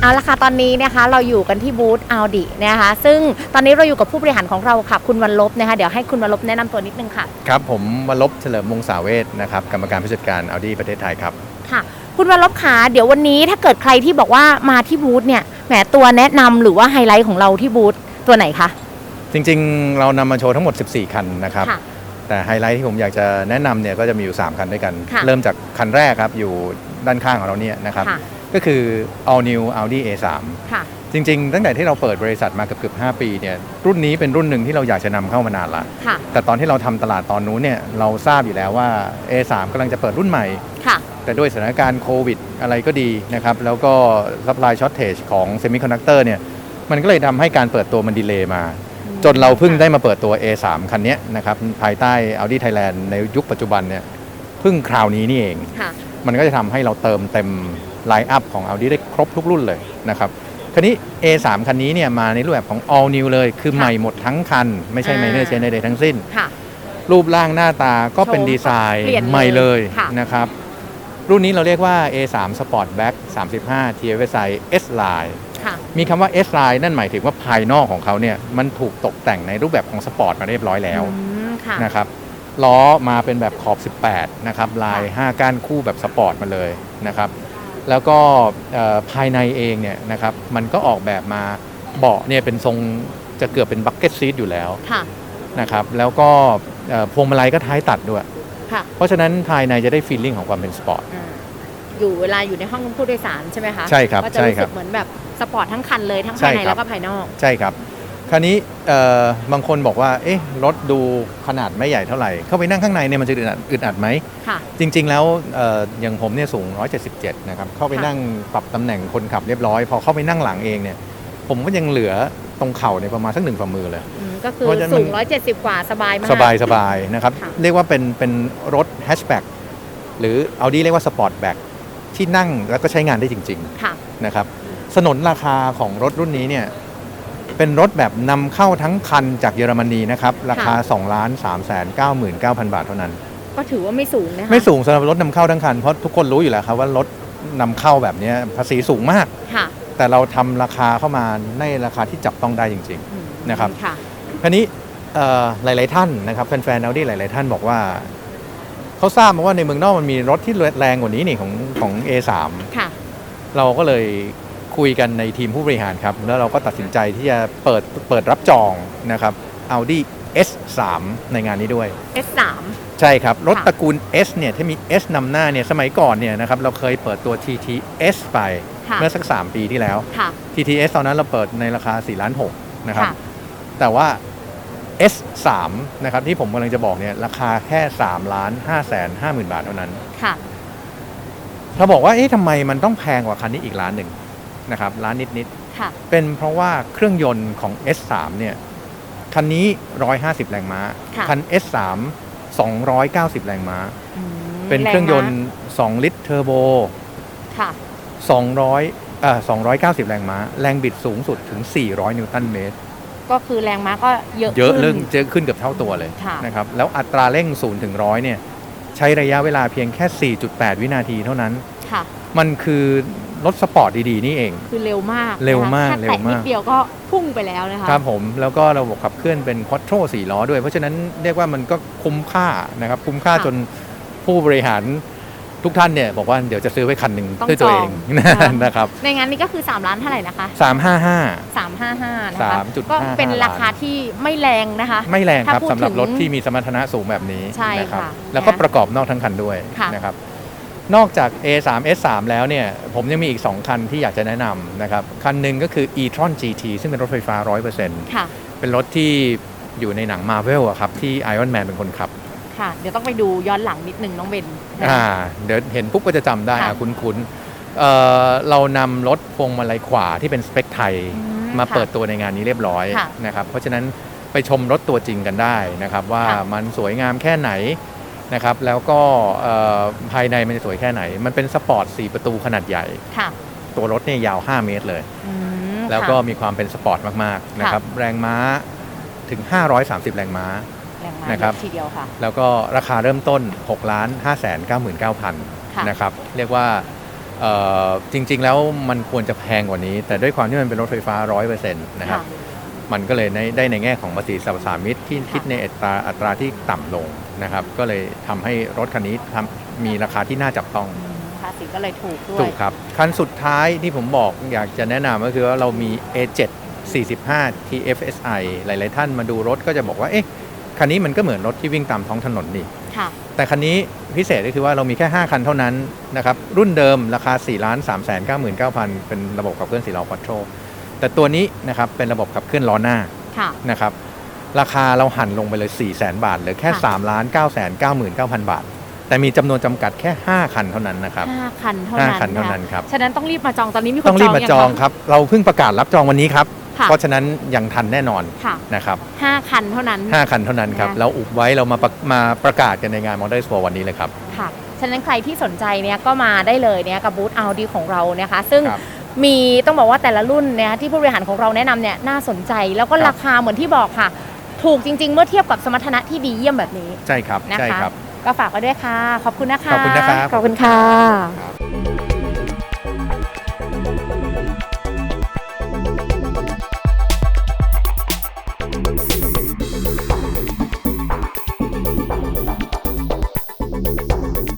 เอาละค่ะตอนนี้นะคะเราอยู่กันที่บูธอัลดินะคะซึ่งตอนนี้เราอยู่กับผู้บริหารของเราค่ะคุณวันลบนะคะเดี๋ยวให้คุณวันลบแนะนำตัวนิดนึงค่ะครับผมวรลบเฉลิมวงศาเวทนะครับกรรมการผู้จัดการ Audi ประเทศไทยครับ ค่ะ คุณวันลบขาเดี๋ยววันนี้ถ้าเกิดใครที่บอกว่ามาที่บูธเนี่ยแหมตัวแนะนำหรือว่าไฮไลท์ของเราที่บูธตัวไหนคะ จริงๆ เรานำมาโชว์ทั้งหมด 14 คันนะครับ ค่ะ แต่ไฮไลท์ที่ผมอยากจะแนะนำเนี่ยก็จะมีอยู่ 3 คันด้วยกัน ค่ะเริ่มจากคันแรกครับอยู่ด้านข้างของเราเนี่ยนะครับ ค่ะ ก็คือ all new Audi A3 ค่ะ จริง ๆ ตั้งแต่ที่เราเปิดบริษัทมาเกือบๆ5ปีเนี่ยรุ่นนี้เป็นรุ่นหนึ่งที่เราอยากจะนำเข้ามานานละค่ะ แต่ตอนที่เราทำตลาดตอนนู้นเนี่ยเราทราบอยู่แล้วว่า A3 กำลังจะเปิดรุ่นใหม่ ค่ะ แต่ด้วยสถานการณ์โควิดอะไรก็ดีนะครับ แล้วก็ supply shortage ของ semiconductor เนี่ยมันก็เลยทำให้การเปิดตัวมันดีเลย์มา จนเราเพิ่งได้มาเปิดตัว A3 คันเนี้ยนะครับภายใต้ Audi Thailand ในยุคปัจจุบันเนี่ยเพิ่งคราวนี้นี่เอง ค่ะ มันก็จะทำให้เราเติมเต็ม ไลน์อัพของ Audi ได้ครบทุกรุ่นเลยนะครับคันนี้ A3 คันนี้เนี่ยมาในรูปแบบของ all new เลย คือค่ะใหม่หมดทั้งคัน ไม่ใช่อ่า minor change ใดๆทั้งสิ้น ค่ะ รูปร่างหน้าตาก็เป็นโฉมดีไซน์เปลี่ยนเลยใหม่เลยค่ะ นะครับ รุ่นนี้เราเรียกว่า A3 Sportback 35 TFSI S Line ค่ะ มีคำว่า S Line นั่นหมายถึงว่าภายนอกของเขาเนี่ยมันถูกตกแต่งในรูปแบบของสปอร์ตมาเรียบร้อยแล้วอืมค่ะ นะครับล้อมาเป็นแบบขอบ 18 นะครับ ลาย 5 ก้านคู่แบบสปอร์ตมาเลยนะครับ แล้วก็เอ่อภายในเองเนี่ยนะครับมันก็ออกแบบมาเบาะเนี่ยเป็นทรงจะเกือบเป็นบักเก็ตซีทอยู่แล้วค่ะนะครับแล้วก็เอ่อพวงมาลัยก็ท้ายตัดด้วย ค่ะ เพราะฉะนั้นภายในจะได้ฟีลลิ่งของความเป็นสปอร์ตอ่าอยู่เวลาอยู่ในห้องผู้โดยสารใช่ไหมคะใช่ครับก็จะใช่รู้ครัสึบกเหมือนแบบสปอร์ตทั้งคันเลยทั้งใช่ภายในครับแล้วก็ภายนอกใช่ครับ คราวนี้เอ่อบางคนบอกว่า เอ๊ะรถดูขนาดไม่ใหญ่เท่าไหร่ เข้าไปนั่งข้างในเนี่ยมันจะอึดอัดอึดอัดไหม ค่ะจริง ๆ แล้วเอ่ออย่างผมเนี่ยสูง 177 นะครับ เข้าไปค่ะนั่งปรับตำแหน่งคนขับเรียบร้อย พอเข้าไปนั่งหลังเองเนี่ย ผมก็ยังเหลือตรงเข่าเนี่ยประมาณสักหนึ่งฝ่ามือเลย อืมก็คือเพราะฉะนั้นสูมังน170 กว่าสบายมาก สบายสบายนะครับ ค่ะ เรียกว่าเป็นเป็นรถแฮชแบ็กหรือ Audi เรียกว่าสปอร์ตแบ็กที่นั่งแล้วก็ใช้งานได้จริงๆค่ะนะครับ สนนราคาของรถรุ่นนี้เนี่ย เป็นรถแบบนำเข้าทั้งคันจากเยอรมนีนะครับ ราคา2ล้าน3แสน99,000 บาทเท่านั้น ก็ถือว่าไม่สูงนะคะไม่สูงสำหรับรถนำเข้าทั้งคัน เพราะทุกคนรู้อยู่แล้วครับว่ารถนำเข้าแบบเนี้ยภาษีสูงมาก ค่ะ แต่เราทำราคาเข้ามาในราคาที่จับต้องได้จริงอืมนะครับค่ะๆคราวนี้เอ่อหลาย ๆ ท่านนะครับแฟนๆ Audi หลาย ๆ ท่านบอกว่าเขาทราบมาว่าในเมืองนอกมันมีรถที่แรงกว่านี้นี่ของของ A3 ค่ะ เราก็เลย คุยกันในทีมผู้บริหารครับ แล้วเราก็ตัดสินใจที่จะเปิดเปิดรับจองนะครับ Audi S3 ในงานนี้ด้วย S3 ใช่ครับ รถค่ะตระกูล S เนี่ยที่มี S นำหน้าเนี่ยสมัยก่อนเนี่ยนะครับเราเคยเปิดตัว TTS ไปค่ะเมื่อสัก 3 ปีที่แล้วค่ะ TTS ตอนนั้นเราเปิดในราคา4ล้าน6นะครับค่ะแต่ว่า S3 นะครับที่ผมกำลังจะบอกเนี่ยราคาแค่3ล้าน5แสน5หมื่นบาทเท่านั้น ค่ะเราบอกว่าเอ๊ะทำไมมันต้องแพงกว่าคันนี้อีกล้านหนึ่ง นะครับล้านนิดค่ะๆ เป็นเพราะว่าเครื่องยนต์ของ S3 เนี่ยคันนี้ 150 แรงม้า ค่ะ คัน S3 290 แรงม้า อืมเป็นเครื่องยนแม้ต์ 2 ลิตรเทอร์โบ ค่ะ 200เอ่อ290 แรงม้า แรงบิดสูงสุดถึง 400 นิวตันเมตร ก็คือแรงม้าก็เยอะเยอะขึ้น เรื่องเยอะขึ้นเกือบเท่าตัวเลยค่ะ นะครับ แล้วอัตราเร่ง 0 ถึง 100 เนี่ย ใช้ระยะเวลาเพียงแค่ 4.8 วินาทีเท่านั้น ค่ะ มันคือ รถสปอร์ตดีๆ นี่เอง คือเร็วมากเร็วนะคะมากแค่เร็วแตะมาก นิดเดียวก็พุ่งไปแล้วนะคะครับผมแล้วก็ระบบขับเคลื่อนเป็นควอ t โ o 4ล้อด้วย เพราะฉะนั้นเรียกว่ามันก็คุ้มค่านะครับ คุ้มค่าค่ะจนผู้บริหารทุกท่านเนี่ยบอกว่าเดี๋ยวจะซื้อไว้คันหนึ่งต้องด้วยตัวเองจองค่ะนะครับในงานนี้ก็คือ 3 ล้านเท่าไหร่นะคะ 355 355 นะคะ 3.55ก็เป็นราคาที่ไม่แรงนะคะ ไม่แรงครับถ้าพูดสำหรับถึงรถที่มีสมรรถนะสูงแบบนี้ใช่นะครับค่ะแล้วก็นะประกอบนอกทั้งคันด้วยค่ะ นะครับ นอกจาก A3 S3 แล้วเนี่ย ผมยังมีอีก 2 คันที่อยากจะแนะนำนะครับ คันหนึ่งก็คือ e-tron GT ซึ่งเป็นรถไฟฟ้า 100%ค่ะ เป็นรถที่อยู่ในหนัง Marvel อะครับ ที่ Iron Man เป็นคนขับ ค่ะ เดี๋ยวต้องไปดูย้อนหลังนิดนึงน้องเบนนะอ่า เดี๋ยวเห็นปุ๊บก็จะจำได้ค่ะอะคุ้นๆเอ่อเรานำรถพวงมาลัยขวาที่เป็นสเปคไทย อืมาค่ะ เปิดตัวในงานนี้เรียบร้อยค่ะนะครับ เพราะฉะนั้นไปชมรถตัวจริงกันได้นะครับ ว่าค่ะ มันสวยงามแค่ไหน นะครับแล้วก็เอ่อภายในมันจะสวยแค่ไหน มันเป็นสปอร์ต 4 ประตูขนาดใหญ่ค่ะตัวรถเนี่ยยาว 5 เมตรเลยอืมแล้วก็ค่ะมีความเป็นสปอร์ตมากๆนะครับแรงม้าถึง 530 แรงม้าแรงม้านะครับเยอทีเดียวค่ะแล้วก็ราคาเริ่มต้น6ล้าน5 9 9 0 0ค่ะ0นะครับเรียกว่าเอ่อจริง ๆ แล้วมันควรจะแพงกว่านี้ แต่ด้วยความที่มันเป็นรถไฟฟ้า 100%นะครับมันก็เลยได้ได้ในแง่ของภาษีสรรพสามิตที่คิดในอัตราอัตราที่ต่ำลง นะครับก็เลยทำให้รถคันนี้ทำมีราคาที่น่าจับต้อง ภาษีก็เลยถูกด้วย ถูกครับ คันสุดท้ายที่ผมบอกอยากจะแนะนำก็คือว่าเรามี A7 45 TFSI หลาย ๆ ท่านมาดูรถก็จะบอกว่า เอ๊ะ คันนี้มันก็เหมือนรถที่วิ่งตามท้องถนนนี่ ค่ะ แต่คันนี้พิเศษก็คือว่าเรามีแค่ 5 คันเท่านั้นนะครับ รุ่นเดิมราคา 4 3 9 9 9 0 0 เป็นระบบขับเคลื่อน4ล้อควอโตรแต่ตัวนี้นะครับเป็นระบบขับเคลื่อนล้อหน้าค่ะ นะครับ ราคาเราหันลงไปเลย 4 0 0 0 0 0 บาทเหลือแค่ค่ะ3 9 9 9 9 0 0 0 บาท แต่มีจำนวนจำกัดแค่ 5 คันเท่านั้นนะครับห้าคันเท่านั้น5คันเท่านั้นครับ ฉะนั้นต้องรีบมาจองตอนนี้มีคนต้องรีบมาจองยัครับ เราเพิ่งประกาษรับจองวันนี้ครับ ค่ะเพราะฉะนั้นยังทันแน่นอนค่ะนะครับห้าคันเท่านั้น 5คันเท่านั้นครับนะเราอุบไว้เรามาประมาประกาศกันในงาน Model Expo วันนี้เลยครับ ค่ะ ฉะนั้นใครที่สนใจเนี่ยก็มาได้เลยเนี่ยกับบูธ Audi ของเรานะคะ ซึ่งครับมีต้องบอกว่าแต่ละรุ่นเนี่ยที่ผู้บริหารของเราแนะนำเนี่ยน่าสนใจ แล้วก็ครับ ราคาเหมือนที่บอกค่ะ ถูกจริง ๆ เมื่อเทียบกับสมรรถนะที่ดีเยี่ยมแบบนี้ใช่ครับ นะคะใช่ครับ ก็ฝากไว้ด้วยค่ะ ขอบคุณนะคะ ขอบคุณนะครับ ขอบคุณค่ะ